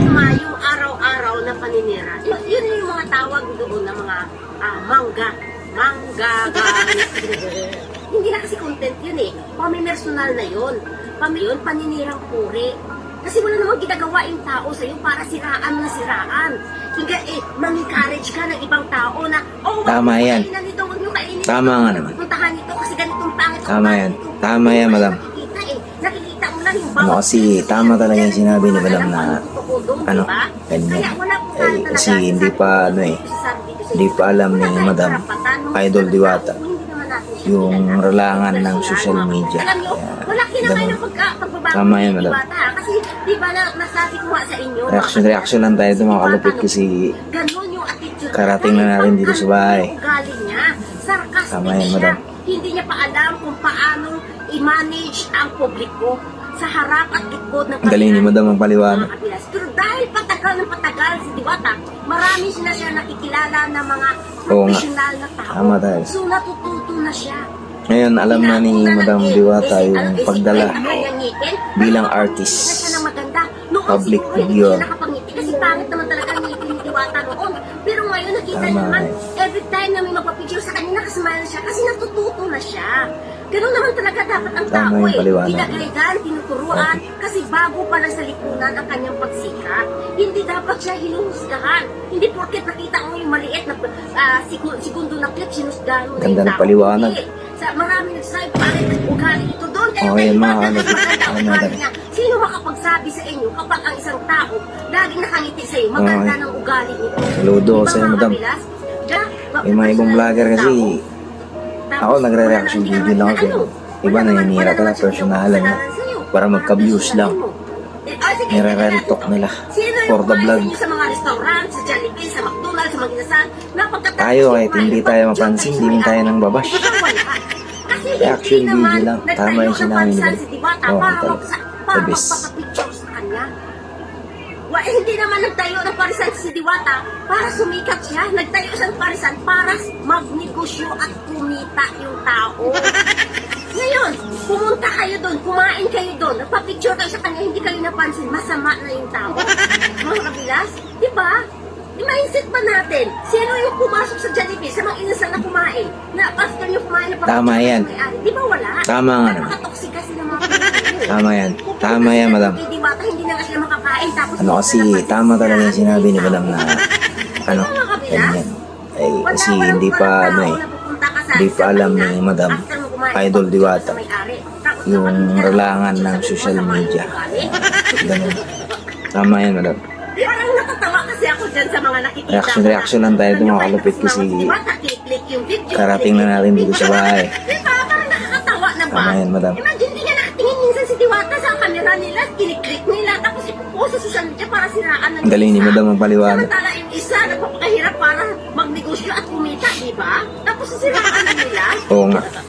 humayong araw-araw na paninira. Yun, yun yung mga tawag doon na mga ah, mangga. Mangga. Hindi na kasi content yun eh. Pamimersonal na yun. Pami yun, paninirang puri. Kasi wala namang ginagawa yung tao sa'yo para siraan na siraan. Higa eh, mang-encourage ka ng ibang tao na, oh, Tama yan. Nito, wag niyo kainin Tama nga naman. Puntahan nito kasi ganitong pangit. ang Tama yan. Tama yan, madam. Nakikita eh. Nakikita mo lang yung Ano kasi, tama talaga yung sinabi ni madam na, ano, ganyan. Eh, kasi hindi pa, ano eh, hindi pa alam ni madam, Idol Diwata, yung kilala. relangan ng social media. Kaya, ganun. Tama yan, madam. Kasi, di ba na, nasabi ko nga sa inyo, Reaction, reaction lang tayo ito mga kalupit kasi Karating na natin dito sa bahay. Tama yan, madam. Hindi niya pa alam kung paano i-manage ang publiko sa harap at likod ng galing ni madam ang paliwanag. mga kapilas. Pero dahil patagal ng patagal si Diwata, marami na siya nakikilala na mga Oo nga. professional na tao. Tama tayo. So natututo na siya. Ngayon, alam na ni Madam ng- Diwata yung eh, pagdala bilang artist. ng Public hindi figure. nakapangiti kasi pangit naman talaga ang ngipin ni Diwata noon. Pero ngayon nakita Tama naman, every time na may magpapicture sa kanya, nakasmile siya kasi natututo na siya. Ganun naman talaga dapat ang Tama tao yung eh. paliwanag. Pinagalitan, tinuturuan, kasi bago pa lang sa lipunan ang kanyang pagsikat. Hindi dapat siya hinuhusgahan. Hindi porket nakita mo yung maliit na ah, sigu- segundo na clip, sinusgahan mo na Ganda yung ng tao. paliwanag. Hindi. Sa marami nagsabi, pare, ugali ito doon. Kayo Okay, kayo mga ano, maganda ano, ugali madam. niya. Sino makapagsabi sa inyo kapag ang isang tao laging nakangiti sa iyo, maganda Okay. ng ugali nito? Saludo Di ba, sa'yo, mga madam. kabilas? Da- Yung mga ibang vlogger kasi, Tapos, ako nagre-reaction video lang ano, Iba wala na naman- hinira wala ka na personalan niya. Para magka-views lang. mo. Eh, ah, talk nila. For the vlog. Tayo, kahit hindi tayo mapansin, hindi rin tayo nang babash. Kasi Reaction video lang. Tama yung ng sinabi ni pansan Madam. si Diwata Oo, para talaga. The best. Wa, eh, hindi naman nagtayo ng parisan si Diwata para sumikat siya. Nagtayo siya ng parisan para magnegosyo at kumita yung tao. Ngayon, pumunta kayo doon, kumain kayo doon, nagpa-picture kayo sa kanya, hindi kayo napansin, masama na yung tao. Mga kabilas, di ba? I-mindset pa natin, sino yung pumasok sa Jollibee, sa mga inasal na kumain, na after yung kumain na Tama yan. Di ba wala? Tama nga. Napaka-toxic kasi ng mga Pinoy. Tama yan. Tama yan, madam. kay Diwata, hindi na sila makakain, tapos Ano kasi, tama talaga yung sinabi ni. Madam na, ano, ba, ganyan. Ay, kasi hindi pa, ano eh, hindi pa alam ni Madam Idol Diwata yung nakapicture ng social media. ugali. Ganun. Tama yan, madam. Parang natatawa kasi ako dyan sa mga nakikita. Reaction, reaction lang tayo, Ano mga kalupit kasi karating na natin dito sa bahay. Parang nakakatawa na ba? Tama yan, madam. Imagine, hindi nga nakatingin minsan si Diwata sa camera nila, kiniklik nila, tapos ipopost sa social media para siraan ng galing ni madam ang paliwanag. Samantala na nila. Oo nga.